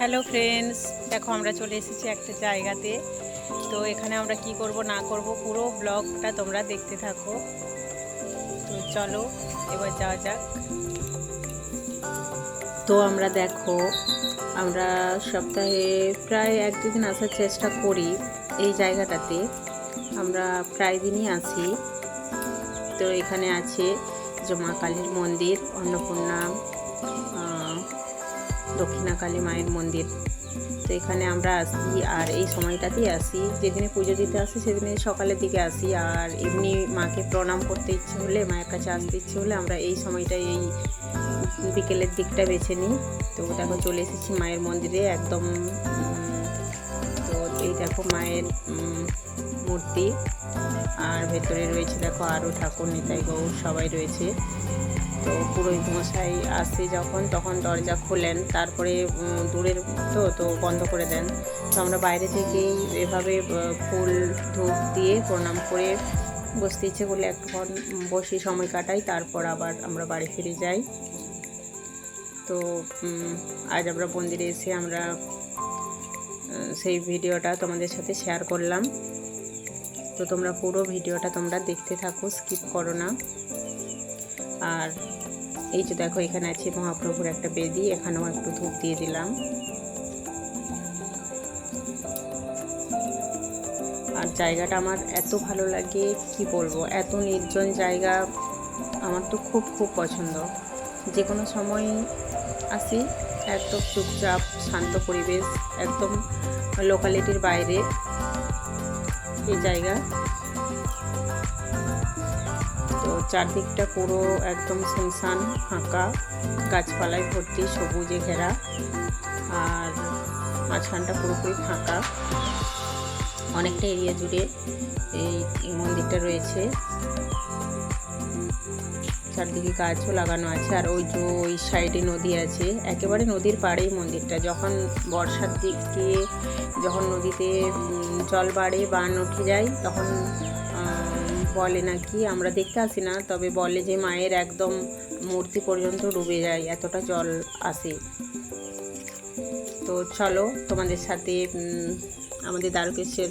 Hello friends, দেখো আমরা চলে এসেছি একটা জায়গাতে। তো এখানে আমরা কি করব, না করব, পুরো ব্লগটা তোমরা দেখতে থাকো। তো চলো, এবার যাওয়া যাক। তো আমরা দেখো, আমরা সপ্তাহে প্রায় এক দুদিন আসার চেষ্টা করি এই জায়গাটাতে। আমরা প্রায় দিনই আসি তো এখানে আছে যে মা কালীর মন্দির, অন্নপূর্ণা আহ, দক্ষিণা কালী মায়ের মন্দির। তো এখানে আমরা আসি আর এই সময়টাতেই আসি। যেদিনে পুজো দিতে আসি সেদিনে সকালের দিকে আসি। আর এমনি মাকে প্রণাম করতে ইচ্ছে হলে মায়ের কাছে আসতে ইচ্ছে হলে আমরা এই সময়টাই এই বিকেলের দিকটা বেছে নিই। তো দেখো চলে এসেছি মায়ের মন্দিরে একদম। তো এই দেখো মায়ের মূর্তি। আর ভেতরে রয়েছে দেখো আরও ঠাকুর, নিতাই গৌর সবাই রয়েছে। তো পুরোহিত মশাই আসে যখন, তখন দরজা খোলেন, তারপরে দূরের তো তো বন্ধ করে দেন। তো আমরা বাইরে থেকেই এভাবে ফুল ধূপ দিয়ে প্রণাম করে বসতে ইচ্ছে করলে একটুক্ষণ বসে সময় কাটাই, তারপর আবার আমরা বাড়ি ফিরে যাই। তো আজ আমরা মন্দিরে এসে আমরা সেই ভিডিওটা তোমাদের সাথে শেয়ার করলাম। তো তোমরা পুরো ভিডিওটা তোমরা দেখতে থাকো স্কিপ করো না। আর এই যে দেখো, এখানে আছে মহাপ্রভুর একটা বেদি, এখানেও একটু ধূপ দিয়ে দিলাম। আর জায়গাটা আমার এত ভালো লাগে, কি বলব? এত নির্জন জায়গা আমার তো খুব খুব পছন্দ। যে কোনো সময় আসি একদম চুপচাপ, শান্ত পরিবেশ, একদম লোকালিটির বাইরে। এই জায়গা। তো চারদিকটা পুরো একদম শুনশান ফাঁকা, গাছপালায় ভর্তি, সবুজে ঘেরা, আর মাঝখানটা পুরোপুরি ফাঁকা। অনেকটা এরিয়া জুড়ে এই মন্দিরটা রয়েছে। চারদিকে গাছও লাগানো আছে, আর ওই যে ওই সাইডে নদী আছে, একেবারে নদীর পাড়েই মন্দিরটা। যখন বর্ষার দিকে যখন নদীতে জল বাড়ে বান উঠে যায়, তখন বলে নাকি, আমরা দেখতে আসি না, তবে বলে যে মায়ের একদম মূর্তি পর্যন্ত ডুবে যায়, এতটা জল আসে। তো চলো তোমাদের সাথে আমাদের দ্বারকেশ্বর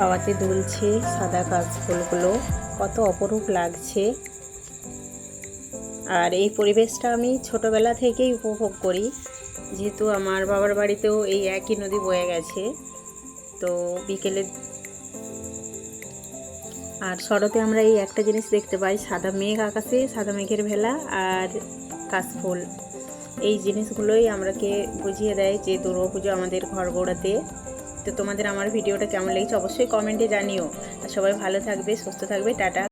হাওয়াতে দুলছে সাদা কাশফুলগুলো কত অপরূপ লাগছে। আর এই পরিবেশটা আমি ছোটবেলা থেকেই উপভোগ করি। যেহেতু আমার বাবার বাড়িতেও এই একই নদী বয়ে গেছে। তো বিকেলে আর শরতে আমরা এই একটা জিনিস দেখতে পাই, সাদা মেঘ আকাশে, সাদা মেঘের ভেলা আর কাশফুল এই জিনিসগুলোই আমরাকে বুঝিয়ে দেয় যে দুর্গাপুজো আমাদের ঘর গোড়াতে। তো তোমাদের আমার ভিডিওটা কেমন লেগেছে অবশ্যই কমেন্টে জানিও। আর সবাই ভালো থাকবে, সুস্থ থাকবে, টাটা।